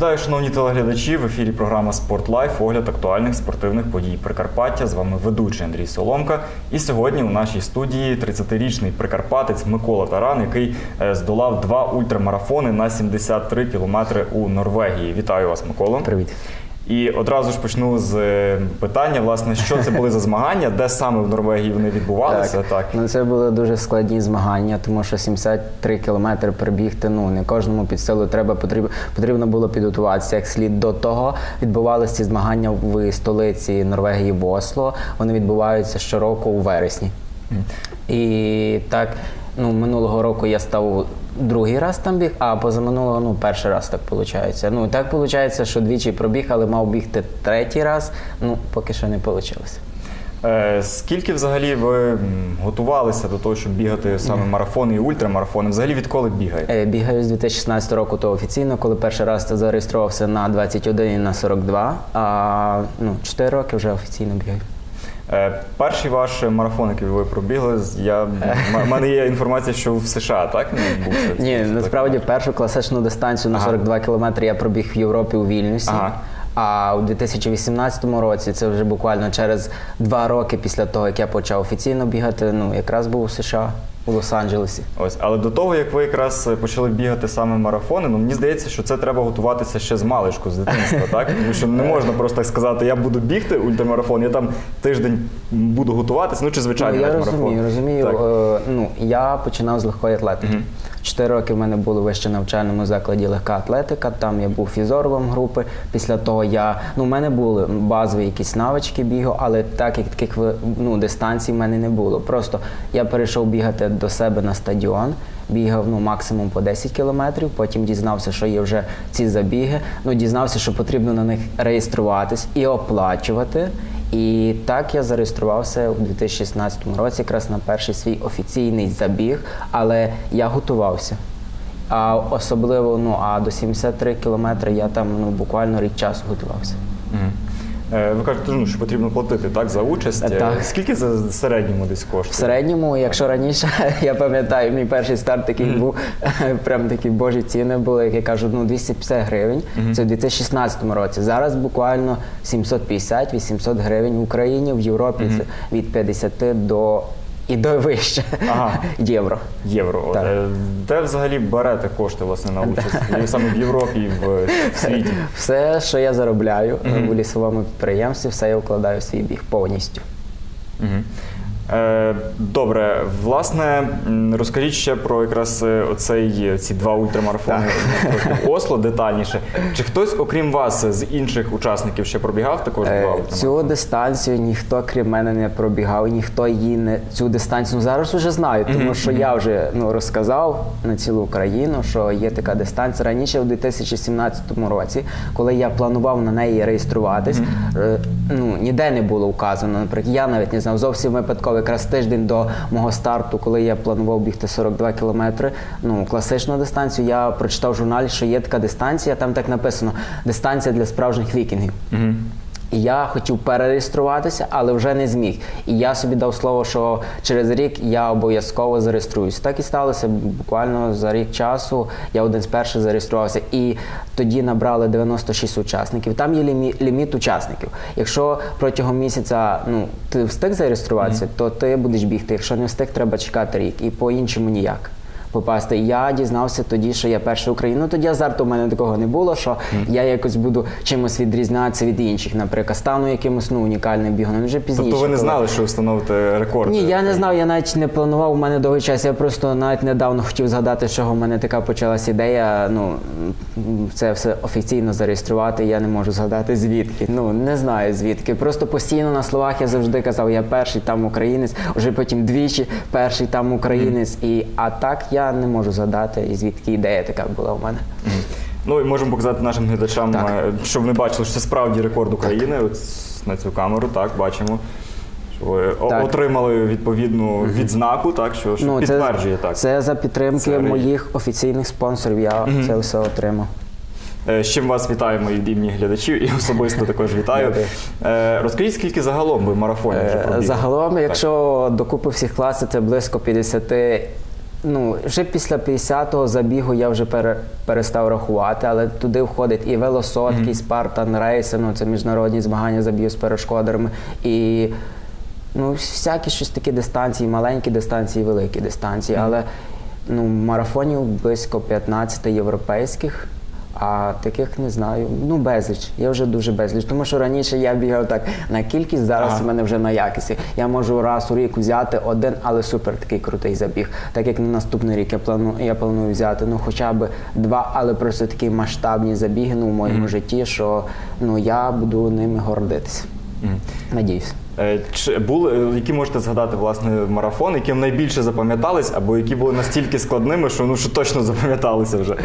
Вітаю, шановні телеглядачі. В ефірі програма Спорт Лайф. Огляд актуальних спортивних подій Прикарпаття. З вами ведучий Андрій Соломка. І сьогодні у нашій студії 30-річний прикарпатець Микола Таран, який е, здолав два ультрамарафони на 73 кілометри у Норвегії. Вітаю вас, Микола. Привіт. І одразу ж почну з е, питання, власне, що це були за змагання, де саме в Норвегії вони відбувалися. Так. Ну це були дуже складні змагання, тому що 73 кілометри прибігти. Ну не кожному під силу треба потрібно потрібно було підготуватися як слід. До того відбувалися ці змагання в столиці Норвегії в Осло. Вони відбуваються щороку у вересні. І так, ну минулого року я став другий раз там біг, а позаминулого ну перший раз так виходить. Ну так виходить, що двічі пробіг, але мав бігти третій раз. Ну поки що не вийшло. Е, Скільки взагалі ви готувалися до того, щоб бігати саме марафони і ультрамарафони? Взагалі відколи бігаєте? Е, Бігаю з 2016 року, то офіційно, коли перший раз зареєструвався на 21 і на 42, а ну, 4 роки вже офіційно бігаю. Е, Перший ваш марафон, який ви пробігли, я в мене є інформація, що в США, так він відбувся? Ні, насправді першу класичну дистанцію на Ага. 42 кілометри я пробіг в Європі у Вільнюсі. Ага. А у 2018 році, це вже буквально через два роки після того, як я почав офіційно бігати, ну якраз був у США, у Лос-Анджелесі. Ось, але до того, як ви якраз е, почали бігати саме марафони, ну мені здається, що це треба готуватися ще з маличку, з дитинства, так? Тому що не можна просто так сказати, я буду бігти ультрамарафон, я там тиждень буду готуватися, ну чи звичайний Ну, я розумію, марафон. розумію. Так. Е, ну, я починав з легкої атлетики. Чотири роки в мене було в вище навчальному закладі легка атлетика. Там я був фізоровим групи. Після того я ну, в мене були базові якісь навички бігу, але так як таких ну, дистанцій в мене не було. Просто я перейшов бігати до себе на стадіон. Бігав ну максимум по 10 кілометрів. Потім дізнався, що є вже ці забіги. Ну дізнався, що потрібно на них реєструватись і оплачувати. І так я зареєструвався у 2016 році, якраз на перший свій офіційний забіг, але я готувався. А особливо, ну а до 73 кілометри я там ну буквально рік часу готувався. Мгм. Е, Ви кажете, ну, що потрібно платити так за участь. Е, Так. Скільки за середньому десь коштує? В середньому, якщо раніше, я пам'ятаю, мій перший старт такий був, прям такі божі ціни були, як я кажу, ну 250 гривень. Це в 2016 році. Зараз буквально 750-800 гривень в Україні, в Європі це від 50 до і до вище Ага. євро. Євро. Так. Е, Де взагалі берете кошти власне на участь? І саме в Європі і в, в світі. Все, що я заробляю в лісовому підприємстві, все я вкладаю в свій біг повністю. Мгм. Е, Добре, власне, розкажіть ще про якраз е, оцей ці два ультрамарафони в Осло детальніше. Чи хтось, окрім вас, з інших учасників ще пробігав також два Е, ультрамарафони? Цю дистанцію ніхто крім мене не пробігав, ніхто її не цю дистанцію ну, зараз вже знаю, тому що я вже ну розказав на цілу Україну, що є така дистанція. Раніше у 2017 році, коли я планував на неї реєструватись, е, ну ніде не було вказано. Наприклад, я навіть не знав зовсім випадково, якраз тиждень до мого старту, коли я планував бігти 42 кілометри. Ну класичну дистанцію, я прочитав в журналі, що є така дистанція. Там так написано: дистанція для справжніх вікінгів. І я хотів перереєструватися, але вже не зміг. І я собі дав слово, що через рік я обов'язково зареєструюсь. Так і сталося. Буквально за рік часу я один з перших зареєструвався. І тоді набрали 96 учасників. Там є лімі- ліміт учасників. Якщо протягом місяця ну, ти встиг зареєструватися, то ти будеш бігти. Якщо не встиг, треба чекати рік. І по-іншому ніяк попасти. Я дізнався тоді, що я перший Україн. Ну тоді азарту в мене такого не було, що я якось буду чимось відрізнятися від інших. Наприклад, стану якимось ну, унікальним бігуном. Вже пізніше. Тобто ви не коли- знали, що встановите рекорд? Ні, я не знав, я навіть не планував у мене довгий час. Я просто навіть недавно хотів згадати, чого в мене така почалась ідея. Ну це все офіційно зареєструвати. Я не можу згадати звідки. Ну не знаю звідки. Просто постійно на словах я завжди казав, я перший там українець, вже потім двічі перший там українець. І а так я не можу згадати, і звідки ідея така була у мене. Ну і можемо показати нашим глядачам, Так. е, щоб вони бачили, що це справді рекорд України. От на цю камеру, так, бачимо. Що ви Так. отримали відповідну відзнаку, так, що, що підтверджує це, так. це за підтримки Це моїх офіційних спонсорів. Я це все отримав. Е, З чим вас вітаємо від імені глядачів і особисто також вітаю. Е, Розкажіть, скільки загалом ви марафонів вже пробігли? Загалом, Так. якщо докупи всіх класів, це близько 50 Ну, вже після 50-го забігу я вже пере, перестав рахувати, але туди входить і велосотки, і Спартан рейси, ну це міжнародні змагання забігу з перешкодерами. І ну, всякі щось такі дистанції, маленькі дистанції, великі дистанції. Але ну, марафонів близько 15 європейських. А таких не знаю. Ну, безліч. Я вже дуже безліч. Тому що раніше я бігав так на кількість, зараз у мене вже на якісті. Я можу раз у рік взяти один, але супер такий крутий забіг. Так як на наступний рік я планую, я планую взяти ну хоча б два, але просто такі масштабні забіги ну, в моєму житті, що ну я буду ними гордитися. Надіюсь. Е, Чи були, е, які можете згадати власне марафон, які вам найбільше запам'ятались, або які були настільки складними, що ну що точно запам'яталися вже?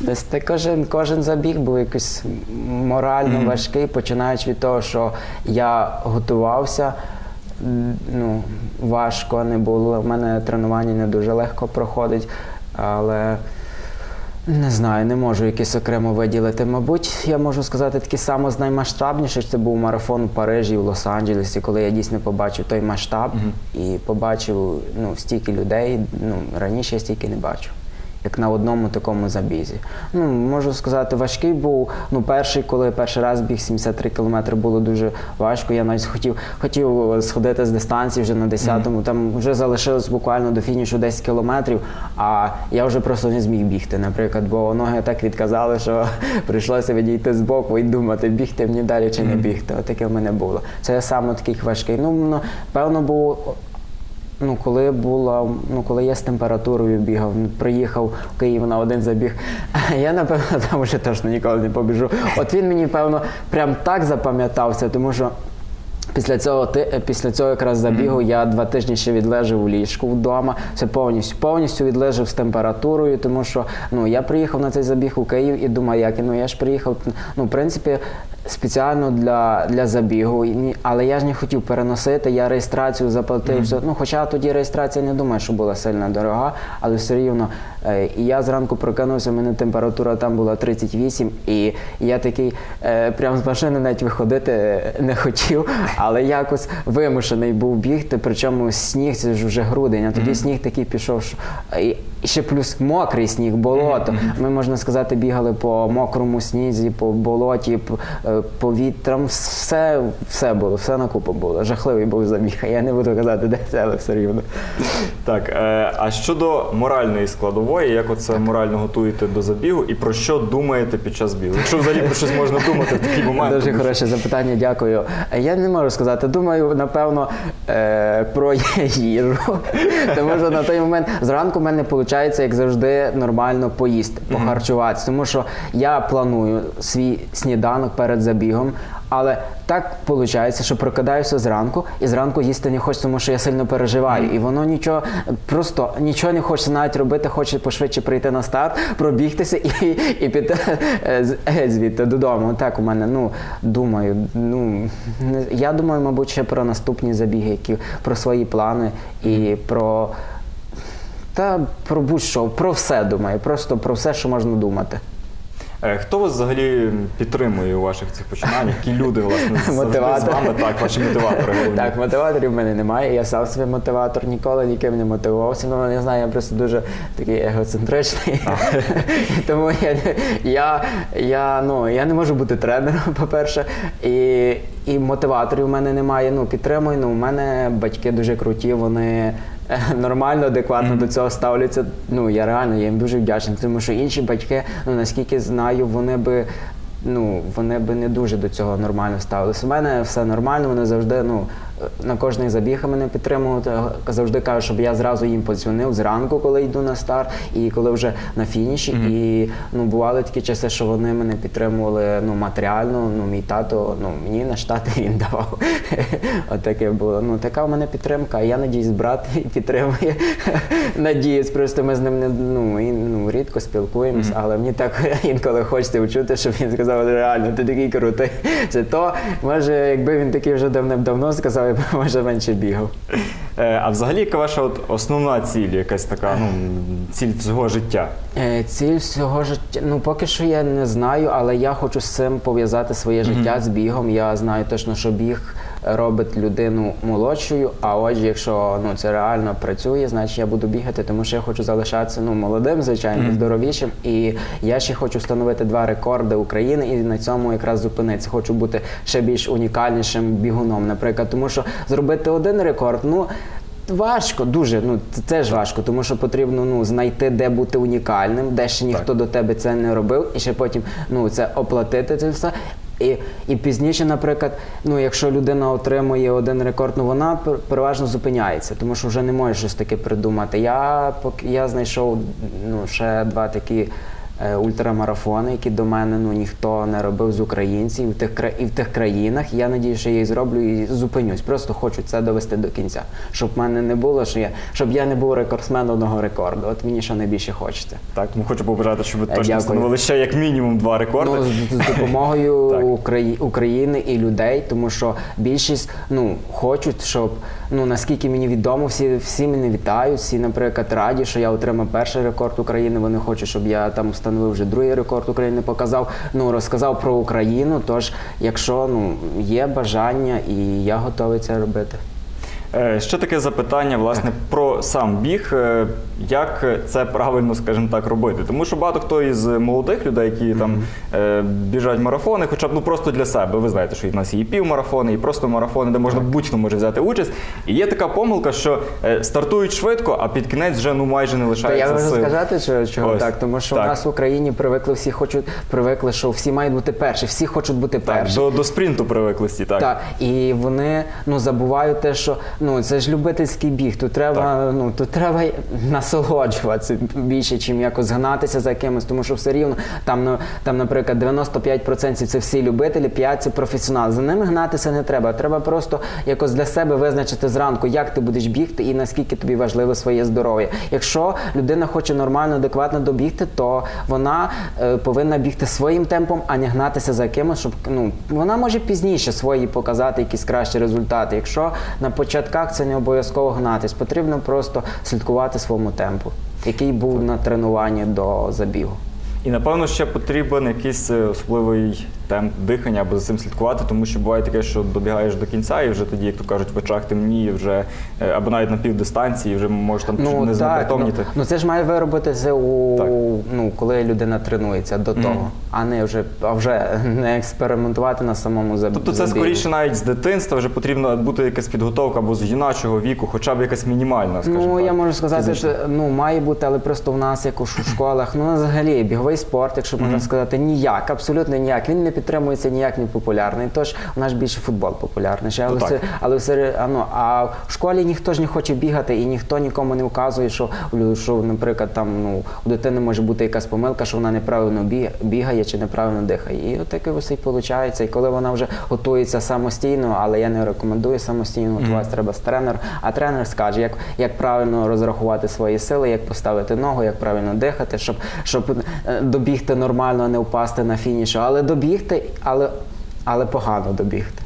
Десь те кожен, кожен забіг був якийсь морально важкий, починаючи від того, що я готувався. Ну, важко не було. У мене тренування не дуже легко проходить, але не знаю, не можу якесь окремо виділити. Мабуть, я можу сказати такі само з наймасштабніше. Це був марафон у Парижі і в Лос-Анджелесі, коли я дійсно побачив той масштаб і побачив ну, стільки людей. Ну, раніше я стільки не бачив. Як на одному такому забізі. Ну, можу сказати, важкий був. Ну, перший, коли перший раз біг 73 кілометри, було дуже важко. Я навіть хотів, хотів сходити з дистанції вже на 10-му. Там вже залишилось буквально до фінішу 10 кілометрів, а я вже просто не зміг бігти, наприклад, бо ноги так відказали, що прийшлося відійти з боку і думати, бігти мені далі чи не бігти. Отаке в мене було. Це саме такий важкий. Ну, ну, певно, був Ну, коли була, ну коли я з температурою бігав, ну, приїхав в Київ на один забіг, я напевно там вже точно ніколи не побіжу. От він мені, певно, прям так запам'ятався, тому що. Після цього ти е, після цього якраз забігу я два тижні ще відлежав у ліжку вдома. Це повністю повністю відлежав з температурою, тому що ну я приїхав на цей забіг у Київ і думаю, як ну я ж приїхав. Ну, в принципі, спеціально для, для забігу, але я ж не хотів переносити. Я реєстрацію заплатив. все. Ну, хоча тоді реєстрація не думаю, що була сильно дорога, але все рівно. Е, І я зранку прокинувся, в мене температура там була 38, і я такий е, прям з машини навіть виходити не хотів, але якось вимушений був бігти. Причому сніг це ж вже грудень, а тоді сніг такий пішов, що і ще плюс мокрий сніг, болото. Ми можна сказати, бігали по мокрому снізі, по болоті, по, е, по вітрам. Все, все було, все на купу було. Жахливий був забіг. Я не буду казати, де це, але все рівно. Так, е, а щодо моральної складової, як оце морально готуєте до забігу і про що думаєте під час бігу? Якщо взагалі про щось можна думати в такий момент. Дуже хороше запитання, дякую. Я не можу сказати. Думаю, напевно, е, про їжу. Тому що на той момент зранку в мене виходить, як завжди, нормально поїсти, похарчуватися. Тому що я планую свій сніданок перед забігом. Але так виходить, що прокидаюся зранку, і зранку їсти не хочу, тому що я сильно переживаю. І воно нічого, просто нічого не хочеться навіть робити, хоче пошвидше прийти на старт, пробігтися і, і піти е, геть звідти додому. Так у мене, ну, думаю, ну, я думаю, мабуть, ще про наступні забіги, які про свої плани і про. Та про будь-що, про все думаю, просто про все, що можна думати. Е, Хто вас взагалі підтримує у ваших цих починаннях? Які люди, власне, з вами? Так, ваші мотиватори головні. Так, мотиваторів в мене немає. Я сам собі мотиватор, ніколи ніким не мотивувався. Ну, не знаю, я просто дуже такий егоцентричний. Тому я, я, я, ну, я не можу бути тренером, по-перше. І, і мотиваторів в мене немає. Ну, підтримую. Ну, у мене батьки дуже круті, вони. Нормально, адекватно до цього ставляться. Ну я реально я їм дуже вдячний, тому що інші батьки, ну наскільки знаю, вони би ну вони би не дуже до цього нормально ставилися. У мене все нормально, вони завжди ну на кожний забіг мене підтримують. е, Завжди кажуть, щоб я зразу їм подзвонив зранку, коли йду на старт, і коли вже на фініші. І ну бували такі часи, що вони мене підтримували ну матеріально. Ну мій тато, ну мені на штати він давав. От таке було. Ну така в мене підтримка. Я надіюсь, брат підтримує. Надіюсь, просто ми з ним не ну, і, ну рідко спілкуємось, але мені так інколи хочеться почути, щоб він сказав, реально, ти такий крутий. Це то, може, якби він такий вже давним-давно сказав, б може менше бігав. Е, А взагалі, яка ваша от основна ціль, якась така ну, ціль всього життя? Е, Ціль всього життя. Ну поки що я не знаю, але я хочу з цим пов'язати своє життя з бігом. Я знаю точно, що біг робить людину молодшою. А отже, якщо ну це реально працює, значить я буду бігати, тому що я хочу залишатися ну молодим, звичайно, здоровішим. І я ще хочу встановити два рекорди України і на цьому якраз зупинитися. Хочу бути ще більш унікальнішим бігуном, наприклад, тому що зробити один рекорд, ну. Важко, дуже. Ну це теж важко, тому що потрібно ну знайти, де бути унікальним, де ще ніхто до тебе це не робив, і ще потім ну це оплатити це все. І, і пізніше, наприклад, ну якщо людина отримує один рекорд, ну вона переважно зупиняється, тому що вже не може щось таке придумати. Я я знайшов ну ще два такі. Е, Ультрамарафони, які до мене ну ніхто не робив з українців і в тих і в тих країнах. Я надію, що я їх зроблю і зупинюсь. Просто хочу це довести до кінця, щоб в мене не було, що я щоб я не був рекордсменом одного рекорду. От мені що найбільше хочеться. Так, тому хочу побажати, щоб ви Е, точно дякую. встановили ще як мінімум два рекорди. Ну, з, з допомогою Украї... України і людей, тому що більшість ну хочуть, щоб ну наскільки мені відомо, всі всі мене вітають, всі, наприклад, раді, що я отримав перший рекорд України. Вони хочуть, щоб я там встановив вже другий рекорд України, показав, ну розказав про Україну. Тож, якщо ну є бажання, і я готовий це робити. Е, Ще таке запитання, власне, про сам біг. Е, Як це правильно, скажімо так, робити? Тому що багато хто із молодих людей, які там е, біжать марафони, хоча б ну просто для себе. Ви знаєте, що і в нас є і півмарафони, і просто марафони, де можна будь-хто може взяти участь. І є така помилка, що е, стартують швидко, а під кінець вже ну майже не лишається я можу сил. сказати, що, чого Ось, так, тому що так. у нас в Україні привикли всі хочуть, привикли, що всі мають бути перші, всі хочуть бути Так, перші. до, до спринту привикли всі, так. Так, і вони ну забувають те, що ну це ж любительський біг. Тут треба, Так. ну тут треба насолоджуватися більше, чим якось гнатися за кимось, тому що все рівно там, ну, там, наприклад, 95% це всі любителі, 5% це професіонали. За ними гнатися не треба. Треба просто якось для себе визначити зранку, як ти будеш бігти і наскільки тобі важливе своє здоров'я. Якщо людина хоче нормально, адекватно добігти, то вона е, повинна бігти своїм темпом, а не гнатися за кимось, щоб ну вона може пізніше свої показати якісь кращі результати. Якщо на початках це не обов'язково гнатись, потрібно просто слідкувати своєму темпу, який був на тренуванні до забігу. І напевно ще потрібен якийсь е, особливий темп дихання, аби за цим слідкувати, тому що буває таке, що добігаєш до кінця, і вже тоді, як то кажуть, в очах темніє, вже е, або навіть на півдистанції, вже можеш там чуть не так, ну, ну це ж має виробитися у Так. ну коли людина тренується до того, а не вже а вже не експериментувати на самому забігу. Тобто це скоріше навіть з дитинства вже потрібна бути якась підготовка або з юначого віку, хоча б якась мінімальна, скажімо Ну, так, я можу сказати, що ну має бути, але просто в нас, як у школах, ну взагалі біговий спорт, якщо можна сказати, ніяк, абсолютно ніяк. Він не підтримується ніяк не популярний. Тож у нас більше футбол популярніший. Але Ну, все, але все а, ну, а в школі ніхто ж не хоче бігати, і ніхто нікому не вказує, що, що наприклад, там ну у дитини може бути якась помилка, що вона неправильно бігає чи неправильно дихає. І от таке ось і виходить. І коли вона вже готується самостійно, але я не рекомендую самостійно готуватися, треба з тренером. А тренер скаже, як, як правильно розрахувати свої сили, як поставити ногу, як правильно дихати, щоб, щоб е, добігти нормально, а не впасти на фінішу. Але добігти, але, але погано добігти.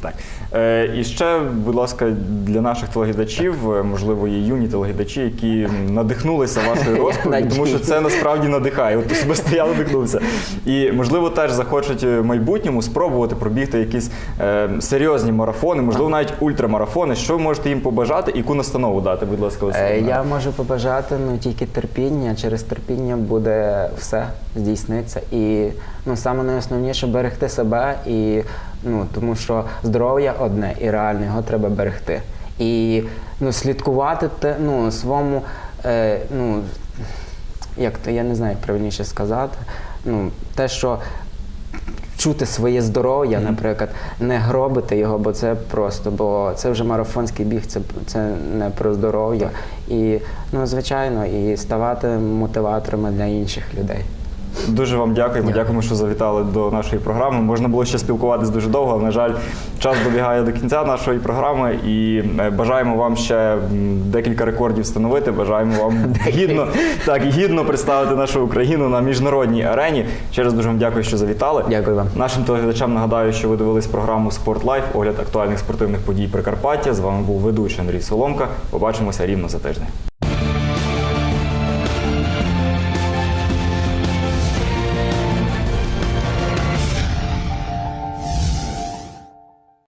Так. Е, і ще, будь ласка, для наших телеглядачів, е, можливо, є юні телеглядачі, які надихнулися вашою розповіддю, тому що це насправді надихає. От особисто я надихнувся. І, можливо, теж захочуть в майбутньому спробувати пробігти якісь е, серйозні марафони, можливо, навіть ультрамарафони. Що ви можете їм побажати і яку настанову дати, будь ласка, Е, Я можу побажати ну, тільки терпіння. Через терпіння буде все здійсниться. І ну, саме найосновніше берегти себе, і, ну, тому що здоров'я одне і реально його треба берегти. І ну, слідкувати те, ну, своєму, е, ну, як то я не знаю, як правильніше сказати. Ну, те, що чути своє здоров'я, наприклад, не гробити його, бо це просто, бо це вже марафонський біг, це, це не про здоров'я. І, ну, звичайно, і ставати мотиваторами для інших людей. Дуже вам дякуємо. Дякую. Дякуємо, що завітали до нашої програми. Можна було ще спілкуватись дуже довго, але, на жаль, час добігає до кінця нашої програми. І е, бажаємо вам ще декілька рекордів встановити. Бажаємо вам гідно, так, гідно представити нашу Україну на міжнародній арені. Ще раз дуже вам дякую, що завітали. Дякую вам. Нашим телеглядачам нагадаю, що ви дивились програму Спорт Лайф, огляд актуальних спортивних подій Прикарпаття. З вами був ведучий Андрій Соломка. Побачимося рівно за тиждень.